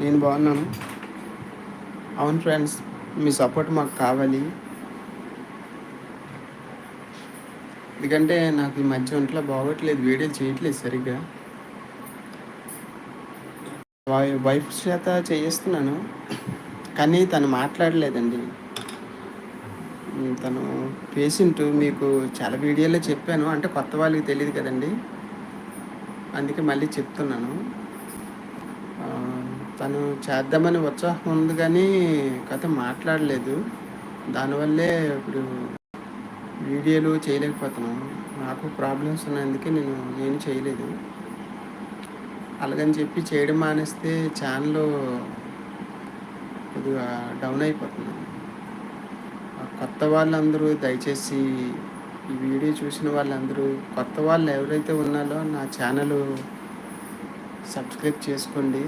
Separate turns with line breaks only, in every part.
నేను బాగున్నాను. అవును ఫ్రెండ్స్ మీ సపోర్ట్ మాకు కావాలి. ఎందుకంటే నాకు ఈ మధ్య ఒంట్లో బాగోట్లేదు వీడియో చేయట్లేదు సరిగ్గా. వైఫ్ చేత చేయిస్తున్నాను కానీ తను మాట్లాడలేదండి. తను పేషెంట్ మీకు చాలా వీడియోలో చెప్పాను అంటే కొత్త వాళ్ళకి తెలియదు కదండి. అందుకే మళ్ళీ చెప్తున్నాను. తను చేద్దామని ఉత్సాహం ఉంది కానీ కథ మాట్లాడలేదు. దానివల్లే ఇప్పుడు వీడియోలు చేయలేకపోతున్నాను నాకు ప్రాబ్లమ్స్ ఉన్నందుకే నేను నేను చేయలేదు. అలాగని చెప్పి చేయడం మానేస్తే ఛానల్ కొద్దిగా డౌన్ అయిపోతున్నాను కొత్త వాళ్ళందరూ దయచేసి ఈ వీడియో చూసిన వాళ్ళందరూ కొత్త వాళ్ళు ఎవరైతే ఉన్నారో నా ఛానల్ సబ్స్క్రైబ్ చేసుకోండి.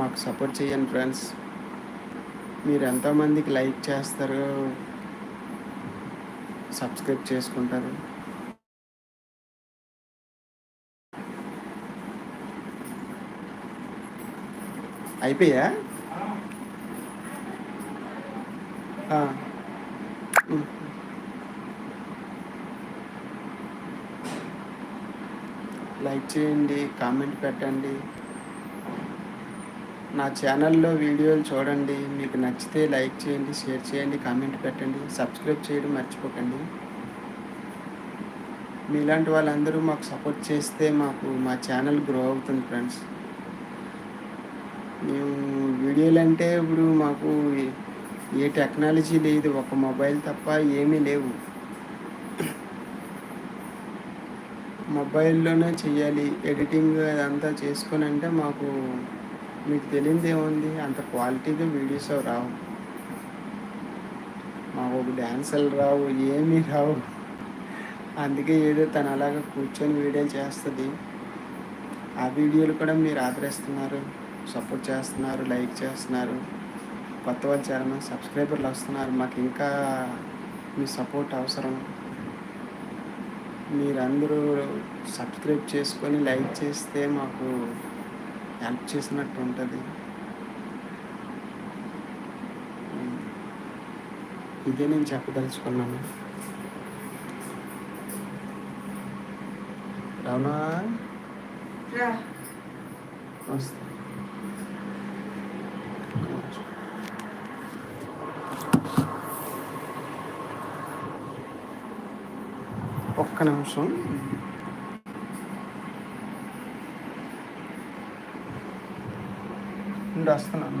మాకు సపోర్ట్ చేయండి ఫ్రెండ్స్. మీరు ఎంతోమందికి లైక్ చేస్తారు సబ్స్క్రైబ్ చేసుకుంటారు. అయిపోయా? లైక్ చేయండి కామెంట్ పెట్టండి. నా ఛానల్లో వీడియోలు చూడండి. మీకు నచ్చితే లైక్ చేయండి షేర్ చేయండి కామెంట్ పెట్టండి సబ్స్క్రైబ్ చేయడం మర్చిపోకండి. మీలాంటి వాళ్ళందరూ మాకు సపోర్ట్ చేస్తే మాకు మా ఛానల్ గ్రో అవుతుంది ఫ్రెండ్స్. మేము వీడియోలు అంటే ఇప్పుడు మాకు ఏ టెక్నాలజీ లేదు ఒక మొబైల్ తప్ప ఏమీ లేవు. మొబైల్లోనే చేయాలి ఎడిటింగ్ అదంతా చేసుకొని అంటే మాకు మీకు తెలియదు ఏముంది? అంత క్వాలిటీగా వీడియోస్ రావు. మాకు డ్యాన్సులు రావు ఏమీ రావు. అందుకే ఏదో తను అలాగ కూర్చొని వీడియోలు చేస్తుంది. ఆ వీడియోలు కూడా మీరు ఆదరిస్తున్నారు సపోర్ట్ చేస్తున్నారు లైక్ చేస్తున్నారు. కొత్త వాళ్ళు చాలామంది సబ్స్క్రైబర్లు వస్తున్నారు. మాకు ఇంకా మీ సపోర్ట్ అవసరం. మీరందరూ సబ్స్క్రైబ్ చేసుకొని లైక్ చేస్తే మాకు హెల్ప్ చేసినట్టు ఉంటుంది. ఇదే నేను చెప్పదలుచుకున్నాను. రావునా వస్తా. ఒక్క నిమిషం. ఉండి వస్తున్నాను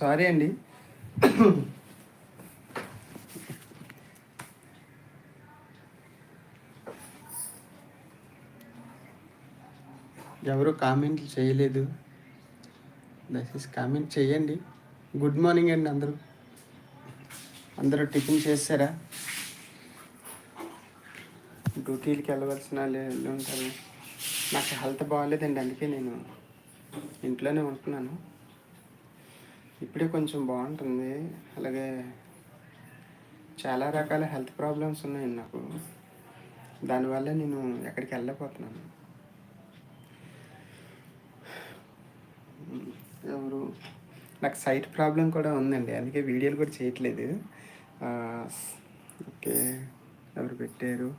సారీ అండి. ఎవరు కామెంట్లు చేయలేదు. దయచేసి కామెంట్ చేయండి. గుడ్ మార్నింగ్ అండి అందరూ. అందరూ టిఫిన్ చేస్తారా? డ్యూటీలకి వెళ్ళవలసిన ఉంటారు. నాకు హెల్త్ బాగాలేదండి అందుకే నేను ఇంట్లోనే ఉంటున్నాను. ఇప్పుడే కొంచెం బాగుంటుంది. అలాగే చాలా రకాల హెల్త్ ప్రాబ్లమ్స్ ఉన్నాయి నాకు. దానివల్ల నేను ఎక్కడికి వెళ్ళకపోతున్నాను ఎవరు? నాకు సైట్ ప్రాబ్లం కూడా ఉందండి. అందుకే వీడియోలు కూడా చేయట్లేదు. ఓకే. ఎవరు పెట్టారు?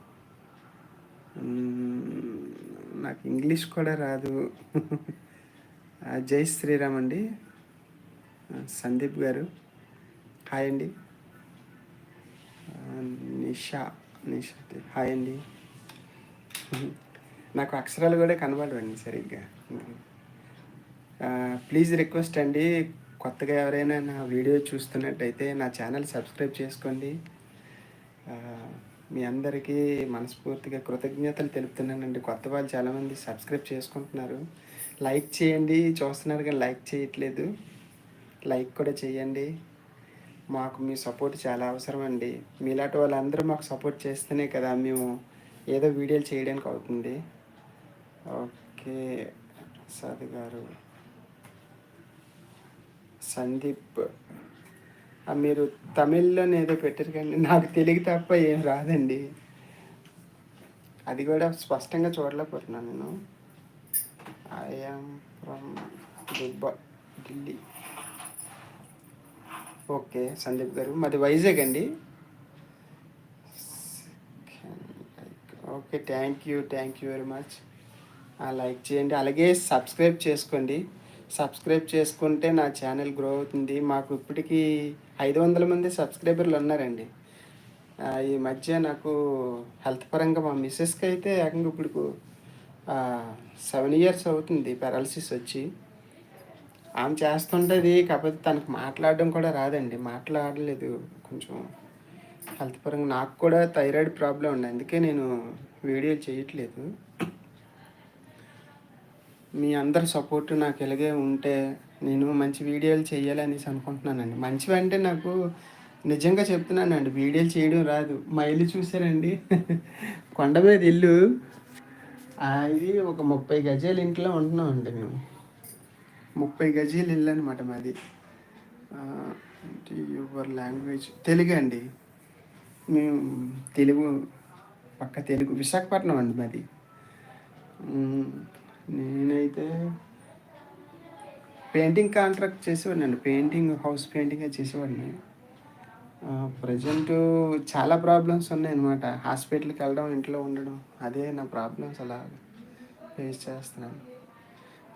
నాకు ఇంగ్లీష్ కూడా రాదు. జై శ్రీరామ్ అండి. సందీప్ గారు. హాయ్ అండి. నిషా నిషా హాయ్ అండి. నాకు అక్షరాలు కూడా కనబడవండి సరిగ్గా. ప్లీజ్ రిక్వెస్ట్ అండి కొత్తగా ఎవరైనా నా వీడియో చూస్తున్నట్టయితే నా ఛానల్ సబ్స్క్రైబ్ చేసుకోండి. మీ అందరికీ మనస్ఫూర్తిగా కృతజ్ఞతలు తెలుపుతున్నానండి. కొత్త వాళ్ళు చాలామంది సబ్స్క్రైబ్ చేసుకుంటున్నారు. లైక్ చేయండి. చూస్తున్నారు కానీ లైక్ చేయట్లేదు. లైక్ కూడా చేయండి. మాకు మీ సపోర్ట్ చాలా అవసరం అండి మీలాంటి వాళ్ళందరూ మాకు సపోర్ట్ చేస్తేనే కదా మేము ఏదో వీడియోలు చేయడానికి అవుతుంది. ఓకే. ప్రసాద్ గారు. సందీప్. మీరు తమిళ్ళోనే ఏదో పెట్టారు కానీ నాకు తెలుగు తప్ప ఏం రాదండి. అది కూడా స్పష్టంగా చూడలేకపోతున్నాను నేను. I'm from Dubba Delhi. Okay Sandeep గారు. మాది వైజాగ్ అండి? Okay thank you thank you very much like చేయండి. అలాగే సబ్స్క్రైబ్ చేసుకోండి. సబ్స్క్రైబ్ చేసుకుంటే నా ఛానల్ గ్రో అవుతుంది. మాకు ఇప్పటికీ ఐదు వందల మంది సబ్స్క్రైబర్లు ఉన్నారండి. ఈ మధ్య నాకు హెల్త్ పరంగా మా మిస్సెస్కి అయితే ఏకంగా ఇప్పుడు సెవెన్ ఇయర్స్ అవుతుంది పారాలసిస్ వచ్చి. ఆమె చేస్తుంటుంది కాకపోతే తనకు మాట్లాడడం కూడా రాదండి. మాట్లాడలేదు. కొంచెం హెల్త్ పరంగా నాకు కూడా థైరాయిడ్ ప్రాబ్లం ఉంది. అందుకే నేను వీడియో చేయట్లేదు. మీ అందరి సపోర్ట్ నాకు ఇలాగే ఉంటే నేను మంచి వీడియోలు చేయాలనేసి అనుకుంటున్నానండి. మంచివి అంటే నాకు నిజంగా చెప్తున్నానండి. వీడియోలు చేయడం రాదు. మా ఇల్లు చూసారండి? కొండ మీద ఇల్లు. ఇది ఒక ముప్పై గజాల ఇంట్లో ఉంటున్నామండి మేము. ముప్పై గజీలు ఇల్లు అనమాట మాది. Your language? తెలుగు అండి. మేము తెలుగు పక్క తెలుగు విశాఖపట్నం అండి మాది. నేనైతే పెయింటింగ్ కాంట్రాక్ట్ చేసేవాడిని అండి పెయింటింగ్ హౌస్ పెయింటింగ్ చేసేవాడిని. ప్రజెంట్ చాలా ప్రాబ్లమ్స్ ఉన్నాయి అనమాట హాస్పిటల్కి వెళ్ళడం ఇంట్లో ఉండడం అదే నా ప్రాబ్లమ్స్ అలా ఫేస్ చేస్తున్నాను.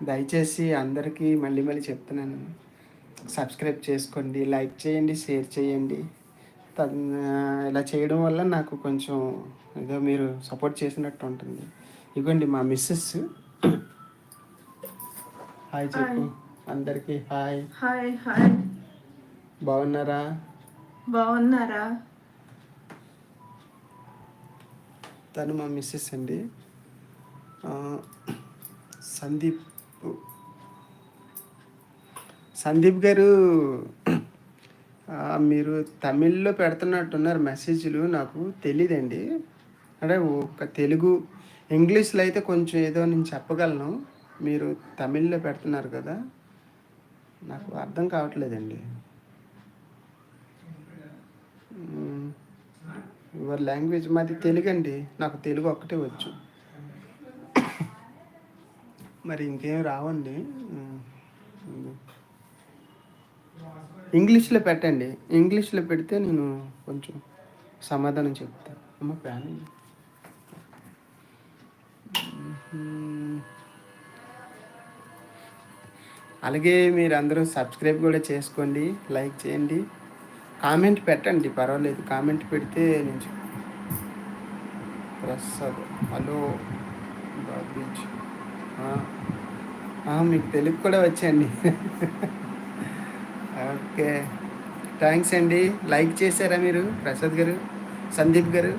దయచేసి అందరికీ మళ్ళీ మళ్ళీ చెప్తున్నాను. సబ్స్క్రైబ్ చేసుకోండి లైక్ చేయండి షేర్ చేయండి. ఇలా చేయడం వల్ల నాకు కొంచెం ఏదో మీరు సపోర్ట్ చేసినట్టు ఉంటుంది. ఇగోండి మా మిస్సెస్ హాయ్ చెప్పు. అందరికీ హాయ్.
Hi hi.
బాగున్నారా?
బాగున్నారా?
తను మా మిస్సెస్ అండి. సందీప్. సందీప్ గారు మీరు తమిళ్ళో పెడుతున్నట్టున్నారు మెసేజ్లు నాకు తెలియదండి అంటే ఒక తెలుగు ఇంగ్లీష్లో అయితే కొంచెం ఏదో నేను చెప్పగలను. మీరు తమిళ్ళో పెడుతున్నారు కదా నాకు అర్థం కావట్లేదండి. యువర్ లాంగ్వేజ్ మాది తెలుగు అండి నాకు తెలుగు ఒక్కటే వచ్చు. మరి ఇంకేం రావండి. ఇంగ్లీష్లో పెట్టండి. ఇంగ్లీష్లో పెడితే నేను కొంచెం సమాధానం చెప్తాను అమ్మ ప్యాన్ అలాగే మీరు అందరూ సబ్స్క్రైబ్ కూడా చేసుకోండి లైక్ చేయండి. కామెంట్ పెట్టండి పర్వాలేదు. కామెంట్ పెడితే నేను ప్రసాద్. హలో బాబీజ్ మీకు తెలుగు కూడా వచ్చండి ఓకే. థ్యాంక్స్ అండి. లైక్ చేశారా మీరు? ప్రసాద్ గారు సందీప్ గారు?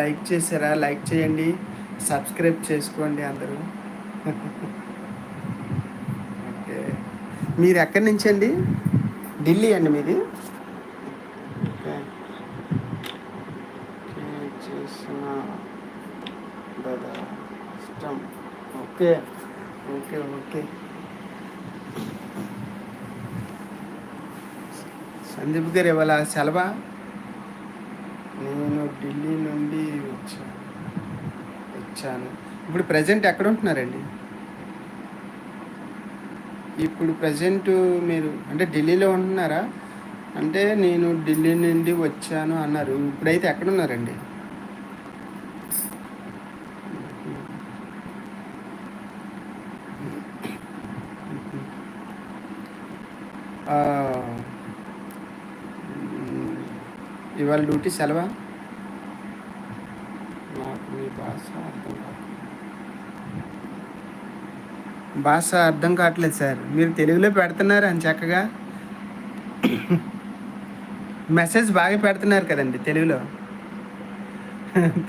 లైక్ చేశారా? లైక్ చేయండి. సబ్స్క్రైబ్ చేసుకోండి అందరూ. ఓకే. మీరు ఎక్కడి నుంచి అండి? ఢిల్లీ అండి మీది ఓకే ఓకే, చేసిన కదా ఇష్టం ఓకే. Okay okay. సందీప్ గారు ఇవాళ సెలవా? నేను ఢిల్లీ నుండి వచ్చాను వచ్చాను. ఇప్పుడు ప్రజెంట్ ఎక్కడ ఉంటున్నారండి? ఇప్పుడు ప్రజెంట్ మీరు అంటే ఢిల్లీలో ఉంటున్నారా? అంటే నేను ఢిల్లీ నుండి వచ్చాను అన్నారు. ఇప్పుడైతే ఎక్కడ ఉన్నారండి ఇవాళ డ్యూటీ సెలవా? నాకు మీ భాష అర్థం కాదు భాష అర్థం కావట్లేదు సార్. మీరు తెలుగులో పెడుతున్నారు అని చక్కగా. మెసేజ్ బాగా పెడుతున్నారు కదండి తెలుగులో.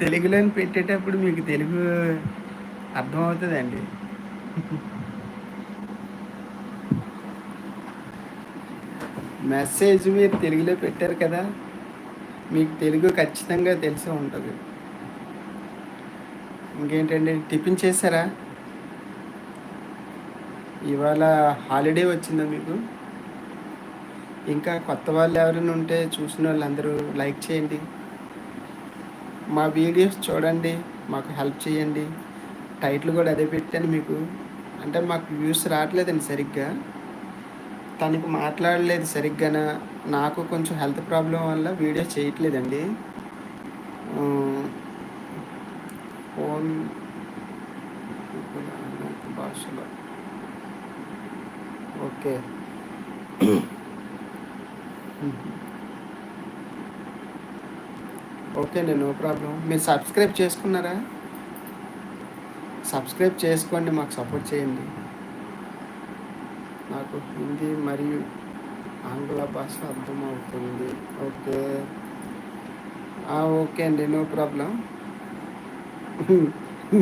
తెలుగులో పెట్టేటప్పుడు మీకు తెలుగు అర్థం అవుతుందండి మెసేజ్ మీరు తెలుగులో పెట్టారు కదా. మీకు తెలుగు ఖచ్చితంగా తెలిసే ఉంటుంది. ఇంకేంటండి టిఫిన్ చేశారా? ఇవాళ హాలిడే వచ్చిందా మీకు? ఇంకా కొత్త వాళ్ళు ఎవరైనా ఉంటే చూసిన వాళ్ళందరూ లైక్ చేయండి. మా వీడియోస్ చూడండి మాకు హెల్ప్ చేయండి. టైటిల్ కూడా అదే పెట్టాను మీకు. అంటే మాకు వ్యూస్ రావట్లేదండి సరిగ్గా. తనకు మాట్లాడలేదు సరిగ్గానా? నాకు కొంచెం హెల్త్ ప్రాబ్లం వల్ల వీడియో చేయట్లేదండి. ఫోన్ భాషలో. ఓకే. ఓకే అండి నో ప్రాబ్లం. మీరు సబ్స్క్రైబ్ చేసుకున్నారా? సబ్స్క్రైబ్ చేసుకోండి మాకు సపోర్ట్ చేయండి. నాకు హిందీ మరియు ఆంగ్ల భాష అర్థమవుతుంది. ఓకే. ఓకే అండి. No problem.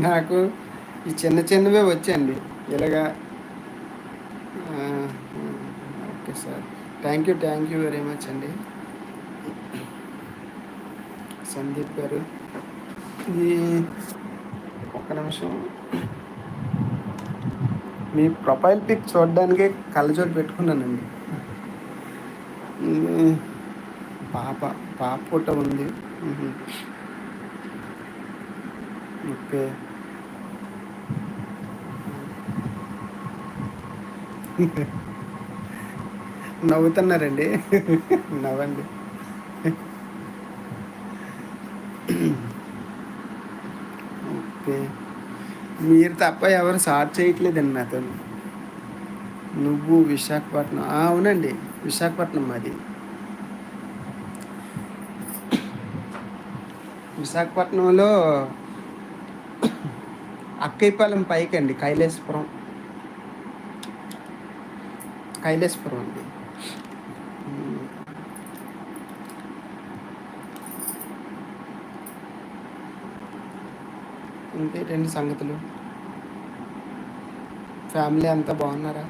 నాకు ఈ చిన్న చిన్నవే వచ్చండి ఇలాగా okay sir. Thank you thank you very much అండి. సందీప్ గారు. ఒక్క నిమిషం. మీ ప్రొఫైల్ పిక్ చూడడానికి కళ్ళజోడు పెట్టుకున్నానండి. పాప పాప ఫోటో ఉంది. ఓకే. నవ్వుతున్నారండి. నవ్వండి. ఓకే. మీరు తప్ప ఎవరు సార్ట్ చేయట్లేదండి నాతో నువ్వు విశాఖపట్నం అవునండి. విశాఖపట్నం మాది. విశాఖపట్నంలో అక్కైపాలెం పైకి అండి కైలాసపురం. కైలాసపురం అండి. ఇంకేంటండి సంగతులు? ఫ్యామిలీ అంతా బాగున్నారా?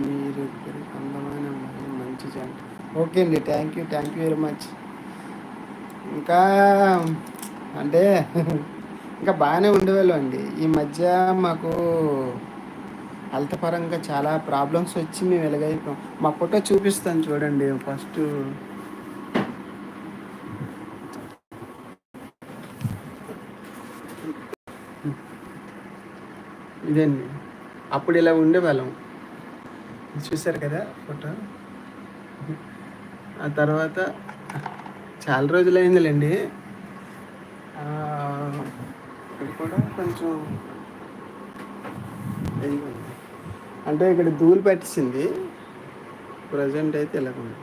మీరిద్దరు అందమైన మంచి జంట ఓకే అండి. Thank you. Thank you very much. ఇంకా అంటే ఇంకా బాగానే ఉండేవాళ్ళం అండి. ఈ మధ్య మాకు హెల్త్ పరంగా చాలా ప్రాబ్లమ్స్ వచ్చి మేము ఎలాగైపోయాం మా ఫోటో చూపిస్తాను చూడండి. ఫస్ట్ ఇదండి. అప్పుడు ఇలా ఉండేవాళ్ళం. చూశారు కదా ఫోటో? ఆ తర్వాత చాలా రోజులు అయిందిలేండి ఇక్కడ కూడా కొంచెం అంటే ఇక్కడ ధూళి పట్టించింది ప్రజెంట్ అయితే ఇలా ఉంది.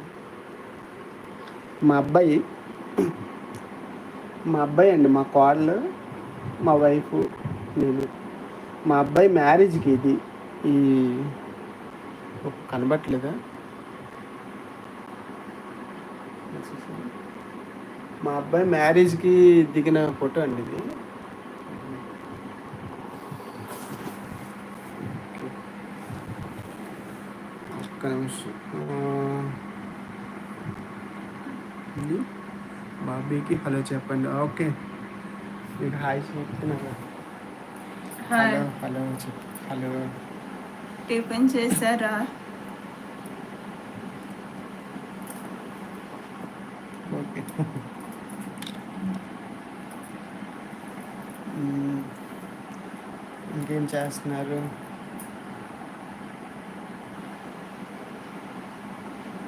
మా అబ్బాయి మా అబ్బాయి అండి మా కోడలు మా వైఫ్ నేను. మా అబ్బాయి మ్యారేజ్కి ఇది ఈ ఓ, కనబట్లేదా మా అబ్బాయి మ్యారేజ్కి దిగిన ఫోటో అండి ఇది. ఓకే. ఒక్క నిమిషం. ఆ, ఇది బాబీకి హలో చెప్పండి. ఓకే. మీకు హాయ్ చెప్తున్నాను.
హాయ్.
హలో హలో చెప్ హలో.
టిఫిన్ చేశారా?
ఓకే. ఇంకేం చేస్తున్నారు?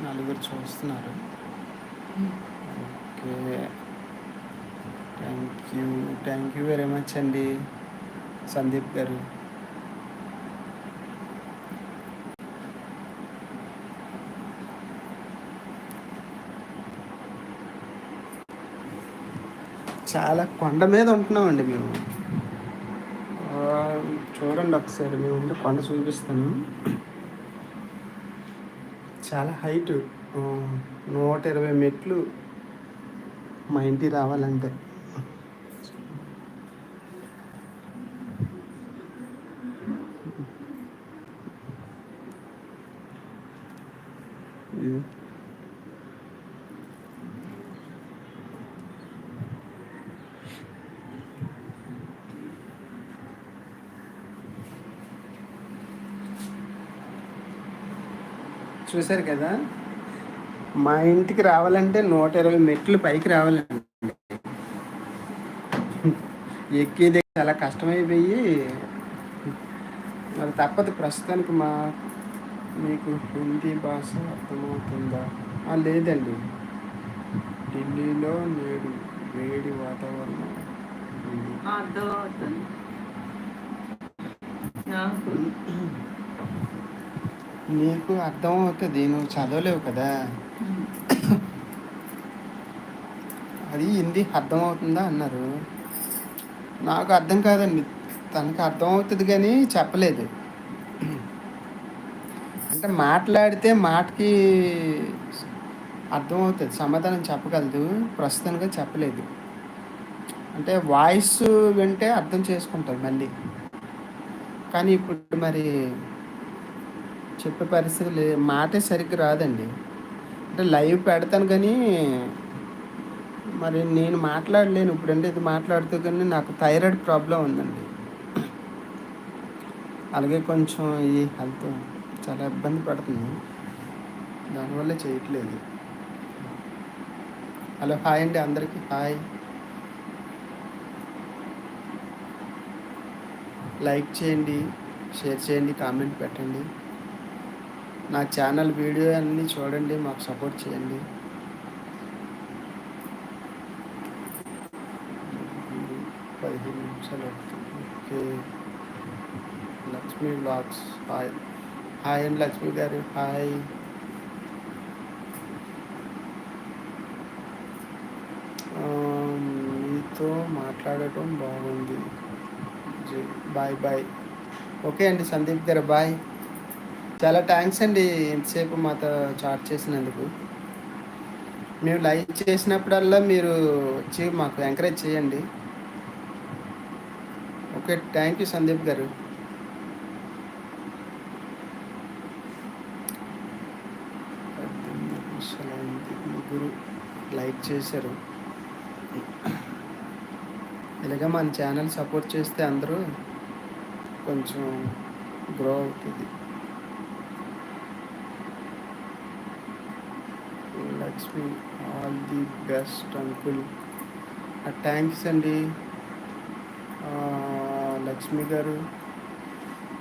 నలుగురు చూస్తున్నారు. Okay. Thank you thank you very much అండి. సందీప్ గారు. చాలా కొండ మీద ఉంటున్నామండి మేము. చూడండి ఒకసారి మేము ఉంటే కొండ చూపిస్తాను. చాలా హైట్ నూట ఇరవై మెట్లు మా ఇంటికి రావాలంటే ఇది చూశారు కదా? మా ఇంటికి రావాలంటే నూట ఇరవై మెట్లు పైకి రావాలండి. ఎక్కేది చాలా కష్టమైపోయి మరి తప్పదు ప్రస్తుతానికి మా మీకు హిందీ భాష అర్థమవుతుందా? లేదండి. ఢిల్లీలో నేడు వేడి వాతావరణం
అర్థమవుతుంది. నీకు
అర్థం అవుతుంది నువ్వు చదవలేవు కదా. అది హిందీ అర్థం అవుతుందా అన్నారు. నాకు అర్థం కాదండి తనకు అర్థం అవుతుంది కానీ చెప్పలేదు. అంటే మాట్లాడితే మాటకి అర్థం అవుతుంది సమాధానం చెప్పగలదు ప్రస్తుతానికి చెప్పలేదు. అంటే వాయిస్ వింటే అర్థం చేసుకుంటారు మళ్ళీ. కానీ ఇప్పుడు మరి చెప్పే పరిస్థితి లే మాటే సరిగ్గా రాదండి. అంటే లైవ్ పెడతాను కానీ మరి నేను మాట్లాడలేను ఇప్పుడంటే ఇది మాట్లాడుతూ కానీ నాకు థైరాయిడ్ ప్రాబ్లం ఉందండి. అలాగే కొంచెం ఈ హెల్త్ చాలా ఇబ్బంది పడుతుంది. దానివల్ల చేయట్లేదు. హలో హాయ్ అండి అందరికీ హాయ్. లైక్ చేయండి షేర్ చేయండి కామెంట్ పెట్టండి. నా ఛానల్ వీడియో అన్నీ చూడండి మాకు సపోర్ట్ చేయండి. పదిహేను నిమిషాలు okay. Lakshmi blogs. Hi. Hi అండి లక్ష్మి గారు. హాయ్. మీతో మాట్లాడటం బాగుంది. Bye bye. ఓకే అండి సందీప్ గారు బాయ్. చాలా థ్యాంక్స్ అండి ఎంతసేపు మాతో చాట్ చేసినందుకు. మేము లైక్ చేసినప్పుడల్లా మీరు వచ్చి మాకు ఎంకరేజ్ చేయండి. ఓకే థ్యాంక్ యూ సందీప్ గారు. ముగ్గురు లైక్ చేశారు. ఇలాగ మన ఛానల్ సపోర్ట్ చేస్తే అందరూ కొంచెం గ్రో అవుతుంది. Lakshmi all the best uncle thanks అండి లక్ష్మి గారు.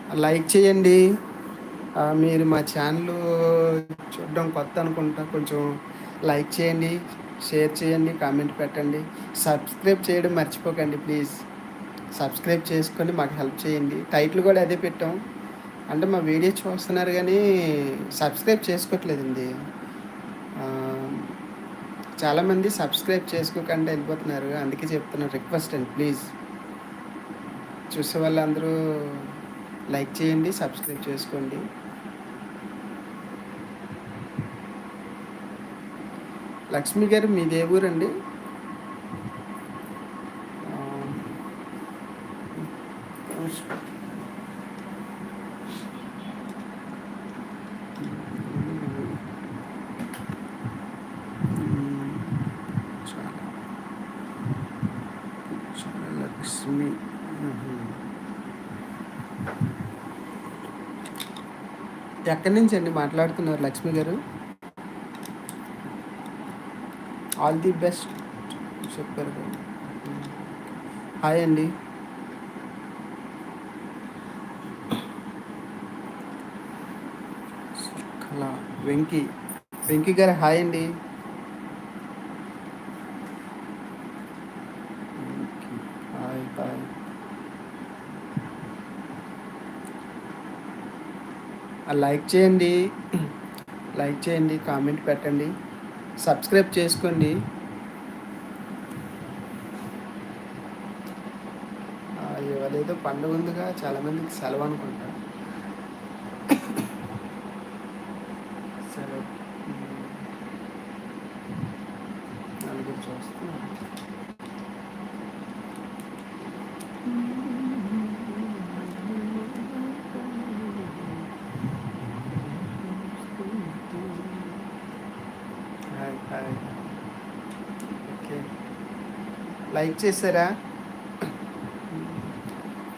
Uh, లైక్ చేయండి. Uh, మీరు మా ఛానల్ చూడడం కొత్త అనుకుంటా కొంచెం లైక్ చేయండి షేర్ చేయండి కామెంట్ పెట్టండి. సబ్స్క్రైబ్ చేయడం మర్చిపోకండి ప్లీజ్ సబ్స్క్రైబ్ చేసుకొని మాకు హెల్ప్ చేయండి. టైటిల్ కూడా అదే పెట్టాం. అంటే మా వీడియో చూస్తున్నారు కానీ సబ్స్క్రైబ్ చేసుకోవట్లేదండి. చాలామంది సబ్స్క్రైబ్ చేసుకోకుండా వెళ్ళిపోతున్నారు. అందుకే చెప్తున్నారు రిక్వెస్ట్ అండి ప్లీజ్. చూసే వాళ్ళందరూ లైక్ చేయండి సబ్స్క్రైబ్ చేసుకోండి. లక్ష్మి గారు మీ ఏ ఊరండి ఆ, చాలా చాలా లక్ష్మి మ్మ్. ఎక్కడి నుంచి అండి మాట్లాడుతున్నారు లక్ష్మి గారు. ఆల్ ది బెస్ట్ చెప్పారు హాయ్ అండి. వెంకీ వెంకీ గారు హాయ్ అండి. లైక్ చేయండి లైక్ చేయండి కామెంట్ పెట్టండి సబ్స్క్రైబ్ చేసుకోండి. ఇవాళేదో పండుగ ఉందిగా చాలామందికి సెలవు అనుకుంటా. సెలవు. నలుగురు చూస్తున్నాను లైక్ చేశారా?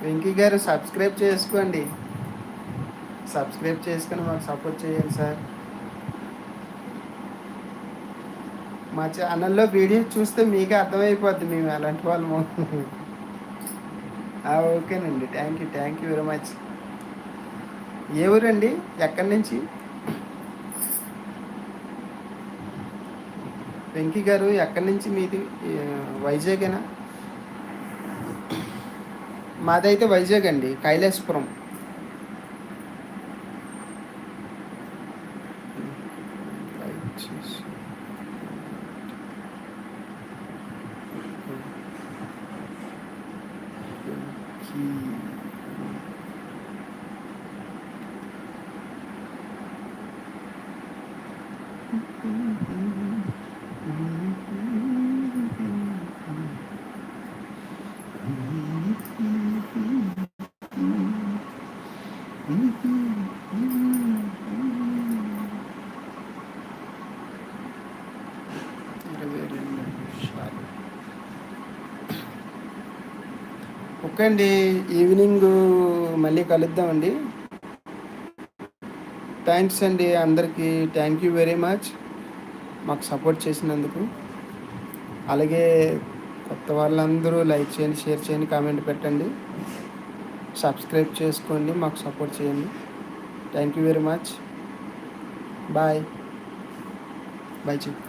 వెంకీ గారు సబ్స్క్రైబ్ చేసుకోండి. సబ్స్క్రైబ్ చేసుకొని మాకు సపోర్ట్ చేయండి సార్. మా ఛానల్లో వీడియో చూస్తే మీకే అర్థమైపోద్ది మేము అలాంటి వాళ్ళము ఓకేనండి. Thank you thank you very much. ఏ ఊరండి? ఎక్కడి నుంచి? వెంకీ గారు ఎక్కడి నుంచి మీది? వైజాగ్ వైజాగేనా? మాదైతే వైజాగ్ అండి కైలాసపురం లైక్ చేసి. వెంకీ. ఇరవై రెండు నిమిషాలు ఓకే అండి ఈవినింగ్ మళ్ళీ కలుద్దామండి. థ్యాంక్స్ అండి అందరికీ థ్యాంక్ యూ వెరీ మచ్ మాకు సపోర్ట్ చేసినందుకు. అలాగే కొత్త వాళ్ళందరూ లైక్ చేయండి షేర్ చేయండి కామెంట్ పెట్టండి. సబ్స్క్రైబ్ చేసుకోండి మాకు సపోర్ట్ చేయండి. Thank you very much bye bye చెప్పు